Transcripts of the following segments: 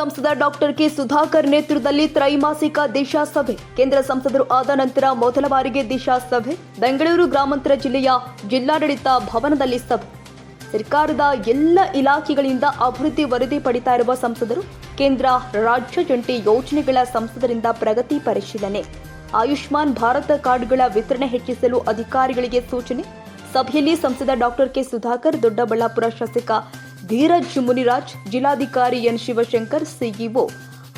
ಸಂಸದ doctor K Sudhakar ನೇತೃತ್ವದಲ್ಲಿ ತ್ರೈಮಾಸಿಕ ದಿಶಾ ಸಭೆ ಕೇಂದ್ರ ಸಂಸದರು ಆದ ನಂತರ ಮೊದಲ ಬಾರಿಗೆ ದಿಶಾ ಸಭೆ ಬೆಂಗಳೂರು ಗ್ರಾಮಾಂತರ ಜಿಲ್ಲೆಯ ಜಿಲ್ಲಾಡಳಿತ ಭವನದಲ್ಲಿ ಸಭೆ. ಸರ್ಕಾರದ ಎಲ್ಲ ಇಲಾಖೆಗಳಿಂದ ಅಭಿವೃದ್ಧಿ ವರದಿ ಪಡಿತಾ ಇರುವ ಸಂಸದರು, ಕೇಂದ್ರ ರಾಜ್ಯ ಜಂಟಿ ಯೋಜನೆಗಳ ಸಂಸದರಿಂದ ಪ್ರಗತಿ ಪರಿಶೀಲನೆ. ಆಯುಷ್ಮಾನ್ ಭಾರತ ಕಾರ್ಡ್ಗಳ ವಿತರಣೆ ಹೆಚ್ಚಿಸಲು ಅಧಿಕಾರಿಗಳಿಗೆ ಸೂಚನೆ. ಸಭೆಯಲ್ಲಿ ಸಂಸದ ಡಾಕ್ಟರ್ ಕೆ ಸುಧಾಕರ್, ದೊಡ್ಡಬಳ್ಳಾಪುರ ಶಾಸಕ ಧೀರಜ್ ಮುನಿರಾಜ್ ಜಿಲ್ಲಾಧಿಕಾರಿ ಎನ್ ಶಿವಶಂಕರ್ ಸಿಇಒ.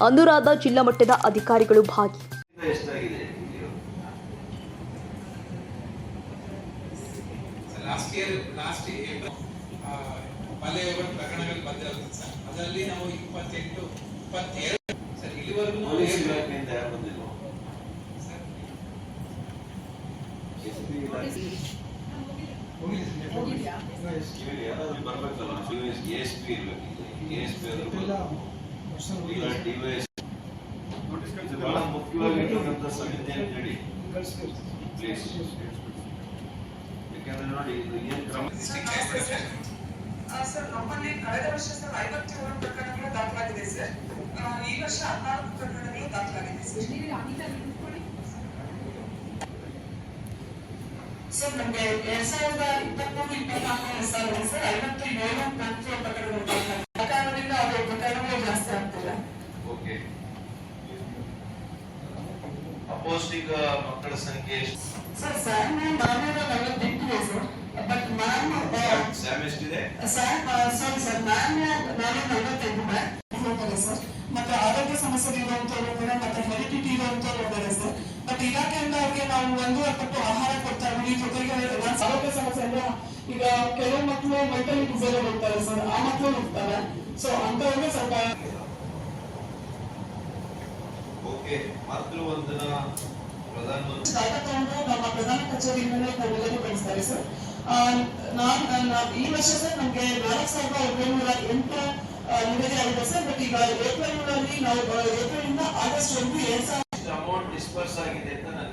ಅನುರಾಧ ಜಿಲ್ಲಾ ಮಟ್ಟದ ಅಧಿಕಾರಿಗಳು ಭಾಗಿ. ಲಾಸ್ಟ್ ಇಯರ್ ಲಾಸ್ಟ್ ವಲಯಗಳ ಪ್ರಕರಣಗಳು ಬಂದಿರೋದು ಸರ್ ಅದರಲ್ಲಿ ನಾವು ಇಪ್ಪತ್ತೆಂಟು ಇಪ್ಪತ್ತೇಳು ಸರ್ ಇಲ್ಲಿವರೆಗೂ ನಾವು ಪೊಲೀಸ್ ಏನು- ಇಲಾಖೆಯಿಂದ ಯಾರು ಬಂದಿಲ್ವಾ ಸರ್, ಎಸ್ ಪಿ ಇಲಾಖೆ ಇವ್ರು ಯಾರಾದ್ರೂ ಬರ್ಬೇಕಲ್ಲ ಎಸ್ ಪಿ ಇರ್ಬೇಕು ಎಸ್ ಪಿ ಇಲ್ಲ ಡಿವೈಎಸ್ ಬಹಳ ಮುಖ್ಯವಾಗಿರ್ತಕ್ಕಂಥ ಸಮಿತಿ ಅಂತ ಹೇಳಿ ಪ್ಲೀಸ್ ಯಾಕಂದ್ರೆ ನೋಡಿ ಇದು ಏನ್ ಕ್ರಮ ಆ, ಸರ್ ನಮ್ಮಲ್ಲಿ ಕಳೆದ ವರ್ಷ ಸರ್ ಐವತ್ತೇಳು ಪ್ರಕರಣಗಳು ದಾಖಲಾಗಿದೆ ಸರ್ ಆ, ಈ ವರ್ಷ ಹದಿನಾಲ್ಕು ಪ್ರಕರಣಗಳು ದಾಖಲಾಗಿದೆ ಸರ್ ಸರ್ ನಮಗೆ ಎರಡ್ ಸಾವಿರದ ಇಪ್ಪತ್ಮೂರು ಇಪ್ಪತ್ನಾಲ್ಕನೇ ಸಾಲಿನಲ್ಲಿ ಸರ್ ಐವತ್ತು ಏಳು ಪ್ರಮುಖ ಪ್ರಕರಣಗಳು ದಾಖಲಾಗಿದೆ ಆ ಕಾರಣದಿಂದ ಅದು ಪ್ರಕರಣಗಳು ಜಾಸ್ತಿ ಆಗ್ತಿಲ್ಲ ಓಕೆ ಅಪೌಷ್ಟಿಕ ಮಕ್ಕಳ ಸಂಖ್ಯೆ ಎಷ್ಟು ಸರ್ ಸ್ಯಾಮ್ ನಾನ್ನೂರ ನಲವತ್ತೆಂಟಿದೆ ಸರ್ ಬಟ್ ಮ್ಯಾಮ್ ಸ್ಯಾಮ್ ಎಷ್ಟಿದೆ ಸ್ಯಾಮ್ ಸಾರಿ ಸರ್ ಮ್ಯಾಮ್ ನಾನ್ನೂರ ನಲವತ್ತೆಂಟು ಮ್ಯಾಮ್ ಹೋಗ್ತಾರೆ ಸರ್ ಮತ್ತೆ ಆರೋಗ್ಯ ಸಮಸ್ಯೆ ಇರುವಂತವ್ರು ಇದ್ದಾರೆ ಮತ್ತೆ ಹೆರಿಡಿಟಿ ಇರುವಂತವ್ರು ಇದ್ದಾರೆ ಸರ್ ಬಟ್ ಇಲಾಖೆಯಿಂದ ಅವ್ರಿಗೆ ನಾವು ಒಂದೂವರೆ ಪಟ್ಟು ಆಹಾರ ಜೊತೆಗೆ ಆರೋಗ್ಯ ಸಮಸ್ಯೆ ಅಂದ್ರೆ ಈಗ ಕೆಲವು ಮಕ್ಕಳು ಮೆಂಟಲಿ ಡಿಸೇಬಲ್ ಇರ್ತಾರೆ ಸರ್ ಆ ಮಕ್ಕಳು ಇರ್ತಾರೆ ಸೊ ಅಂತವ್ರಿಗೆ ಸ್ವಲ್ಪ ಓಕೆ ಮಾತೃ ವಂದನಾ ಪ್ರಧಾನಮಂತ್ರಿ. ತಗೊಂಡು ನಮ್ಮ ಪ್ರಧಾನ ಕಚೇರಿಯಿಂದಲೇ ಕಳಿಸ್ತಾರೆ ಸರ್ ಆ, ನಾನ್ ಈ ವರ್ಷ ಸರ್ ನಮ್ಗೆ ನಾಲ್ಕು ಸಾವಿರದ ಒಂಬೈನೂರ ಎಂಟು ನಿಗದಿ ಆಗಿದೆ ಸರ್ ಬಟ್ ಈಗ ಏಪ್ರಿಲ್ನಲ್ಲಿ ನಾವು ಏಪ್ರಿಲ್ ಇಂದ ಆಗಸ್ಟ್ ಒಂದು ಎರಡ್ ಸಾವಿರ ಅಮೌಂಟ್ ಡಿಸ್ಪರ್ಸ್ ಆಗಿದೆ ಅಂತ ನಾನು